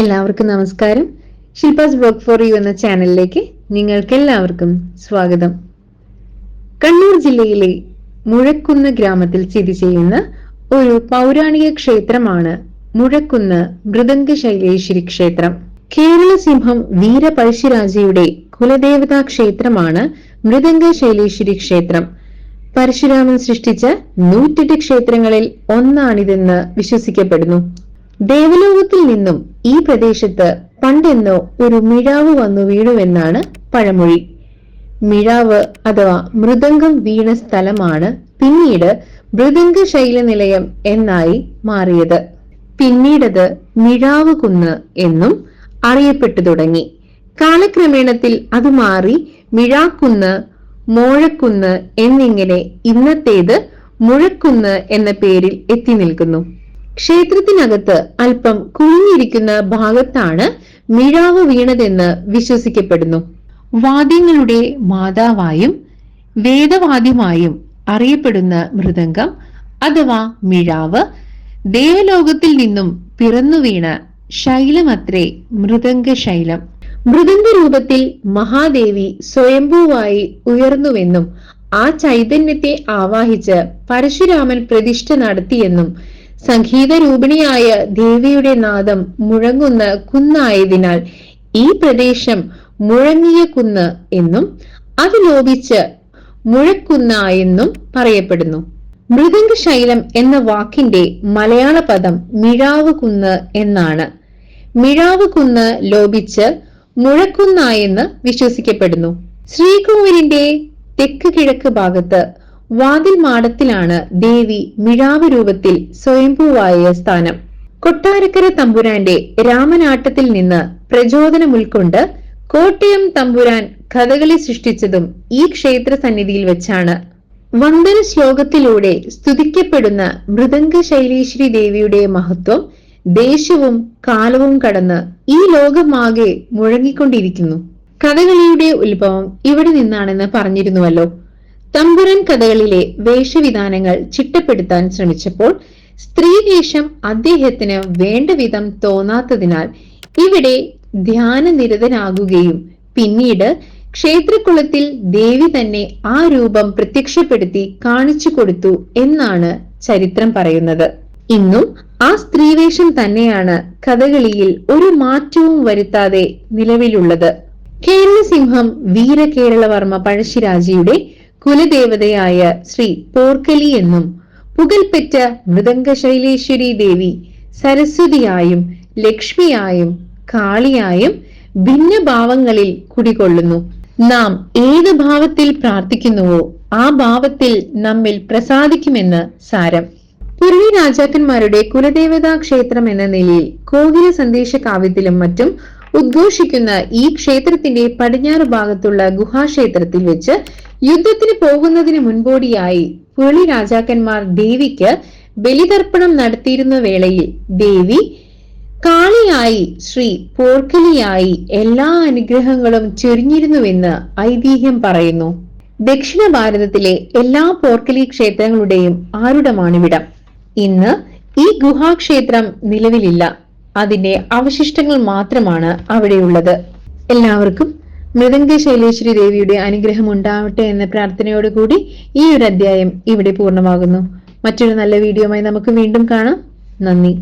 എല്ലാവർക്കും നമസ്കാരം. Shilpa's work for you എന്ന ചാനലിലേക്ക് നിങ്ങൾക്ക് എല്ലാവർക്കും സ്വാഗതം. കണ്ണൂർ ജില്ലയിലെ മുഴക്കുന്ന് ഗ്രാമത്തിൽ സ്ഥിതി ചെയ്യുന്ന ഒരു പൗരാണിക ക്ഷേത്രമാണ് മുഴക്കുന്ന് മൃദംഗ ശൈലേശ്വരി ക്ഷേത്രം. കേരള സിംഹം വീരപഴശ്ശിരാജയുടെ കുലദേവതാ ക്ഷേത്രമാണ് മൃദംഗ ശൈലേശ്വരി ക്ഷേത്രം. പരശുരാമൻ സൃഷ്ടിച്ച നൂറ്റെട്ട് ക്ഷേത്രങ്ങളിൽ ഒന്നാണിതെന്ന് വിശ്വസിക്കപ്പെടുന്നു. ദേവലോകത്തിൽ നിന്നും ഈ പ്രദേശത്ത് പണ്ടെന്നോ ഒരു മിഴാവ് വന്നു വീഴുമെന്നാണ് പഴമൊഴി. മിഴാവ് അഥവാ മൃദംഗം വീണ സ്ഥലമാണ് പിന്നീട് മൃദംഗ ശൈലനിലയം എന്നായി മാറിയത്. പിന്നീടത് മിഴാവ് കുന്ന് എന്നും അറിയപ്പെട്ടു തുടങ്ങി. കാലക്രമേണത്തിൽ അത് മാറി മിഴാക്കുന്ന് മോഴക്കുന്ന് എന്നിങ്ങനെ ഇന്നത്തേത് മുഴക്കുന്ന് എന്ന പേരിൽ എത്തി നിൽക്കുന്നു. ക്ഷേത്രത്തിനകത്ത് അല്പം കുഴിഞ്ഞിരിക്കുന്ന ഭാഗത്താണ് മിഴാവ് വീണതെന്ന് വിശ്വസിക്കപ്പെടുന്നു. വാദ്യങ്ങളുടെ മാതാവായും വേദവാദ്യമായും അറിയപ്പെടുന്ന മൃദംഗം അഥവാ മിഴാവ് ദേവലോകത്തിൽ നിന്നും പിറന്നു വീണ ശൈലമത്രേ മൃദംഗ ശൈലം മൃദംഗ രൂപത്തിൽ മഹാദേവി സ്വയംഭൂവായി ഉയർന്നുവെന്നും ആ ചൈതന്യത്തെ ആവാഹിച്ച് പരശുരാമൻ പ്രതിഷ്ഠ നടത്തിയെന്നും സംഗീത രൂപിണിയായ ദേവിയുടെ നാദം മുഴങ്ങുന്ന കുന്നായതിനാൽ ഈ പ്രദേശം മുഴങ്ങിയ കുന്ന് എന്നും അത് ലോപിച്ച് മുഴക്കുന്ന എന്നും പറയപ്പെടുന്നു. മൃദംഗ ശൈലം എന്ന വാക്കിന്റെ മലയാള പദം മിഴാവ് കുന്ന് എന്നാണ്. മിഴാവ് കുന്ന് ലോപിച്ച് മുഴക്കുന്നായെന്ന് വിശ്വസിക്കപ്പെടുന്നു. ശ്രീകോവിലിന്റെ തെക്ക് കിഴക്ക് ഭാഗത്ത് വാതിൽ മാടത്തിലാണ് ദേവി മിഴാവ് രൂപത്തിൽ സ്വയംഭൂവായ സ്ഥാനം. കൊട്ടാരക്കര തമ്പുരാന്റെ രാമനാട്ടത്തിൽ നിന്ന് പ്രചോദനം ഉൾക്കൊണ്ട് കോട്ടയം തമ്പുരാൻ കഥകളി സൃഷ്ടിച്ചതും ഈ ക്ഷേത്ര സന്നിധിയിൽ വെച്ചാണ്. വന്ദന ശ്ലോകത്തിലൂടെ സ്തുതിക്കപ്പെടുന്ന മൃദംഗ ശൈലേശ്വരി ദേവിയുടെ മഹത്വം ദേശവും കാലവും കടന്ന് ഈ ലോകമാകെ മുഴങ്ങിക്കൊണ്ടിരിക്കുന്നു. കഥകളിയുടെ ഉത്ഭവം ഇവിടെ നിന്നാണെന്ന് പറഞ്ഞിരുന്നുവല്ലോ. തമ്പുരൻ കഥകളിലെ വേഷവിധാനങ്ങൾ ചിട്ടപ്പെടുത്താൻ ശ്രമിച്ചപ്പോൾ സ്ത്രീവേഷം അദ്ദേഹത്തിന് വേണ്ട വിധം തോന്നാത്തതിനാൽ ഇവിടെ ധ്യാനനിരതനാകുകയും പിന്നീട് ക്ഷേത്രകുളത്തിൽ ദേവി തന്നെ ആ രൂപം പ്രത്യക്ഷപ്പെടുത്തി കാണിച്ചു കൊടുത്തു എന്നാണ് ചരിത്രം പറയുന്നത്. ഇന്നും ആ സ്ത്രീവേഷം തന്നെയാണ് കഥകളിയിൽ ഒരു മാറ്റവും വരുത്താതെ നിലവിലുള്ളത്. കേരളസിംഹം വീരകേരളവർമ്മ പഴശ്ശിരാജയുടെ കുലദേവതയായ ശ്രീ പോർക്കലി എന്നും പുകൽപ്പെറ്റ മൃദംഗശൈലേശ്വരി ദേവി സരസ്വതിയായും ലക്ഷ്മിയായും കാളിയായും ഭിന്ന ഭാവങ്ങളിൽ കുടികൊള്ളുന്നു. നാം ഏത് ഭാവത്തിൽ പ്രാർത്ഥിക്കുന്നുവോ ആ ഭാവത്തിൽ നമ്മിൽ പ്രസാദിക്കുമെന്ന് സാരം. പുരുളി രാജാക്കന്മാരുടെ കുലദേവതാ ക്ഷേത്രം എന്ന നിലയിൽ കോകില സന്ദേശ കാവ്യത്തിലും മറ്റും ഉദ്ഘോഷിക്കുന്ന ഈ ക്ഷേത്രത്തിന്റെ പടിഞ്ഞാറ് ഭാഗത്തുള്ള ഗുഹാക്ഷേത്രത്തിൽ വെച്ച് യുദ്ധത്തിന് പോകുന്നതിന് മുൻപോടിയായി പുളി രാജാക്കന്മാർ ദേവിക്ക് ബലിതർപ്പണം നടത്തിയിരുന്ന വേളയിൽ ദേവി കാളിയായി ശ്രീ പോർക്കലിയായി എല്ലാ അനുഗ്രഹങ്ങളും ചൊരിഞ്ഞിരുന്നുവെന്ന് ഐതിഹ്യം പറയുന്നു. ദക്ഷിണ ഭാരതത്തിലെ എല്ലാ പോർക്കലി ക്ഷേത്രങ്ങളുടെയും ആരുടമാണിവിടം. ഇന്ന് ഈ ഗുഹാക്ഷേത്രം നിലവിലില്ല. അതിന്റെ അവശിഷ്ടങ്ങൾ മാത്രമാണ് അവിടെയുള്ളത്. എല്ലാവർക്കും മൃദംഗ ശൈലേശ്വരി ദേവിയുടെ അനുഗ്രഹം ഉണ്ടാവട്ടെ എന്ന പ്രാർത്ഥനയോടുകൂടി ഈ ഒരു അധ്യായം ഇവിടെ പൂർണമാകുന്നു. മറ്റൊരു നല്ല വീഡിയോയുമായി നമുക്ക് വീണ്ടും കാണാം. നന്ദി.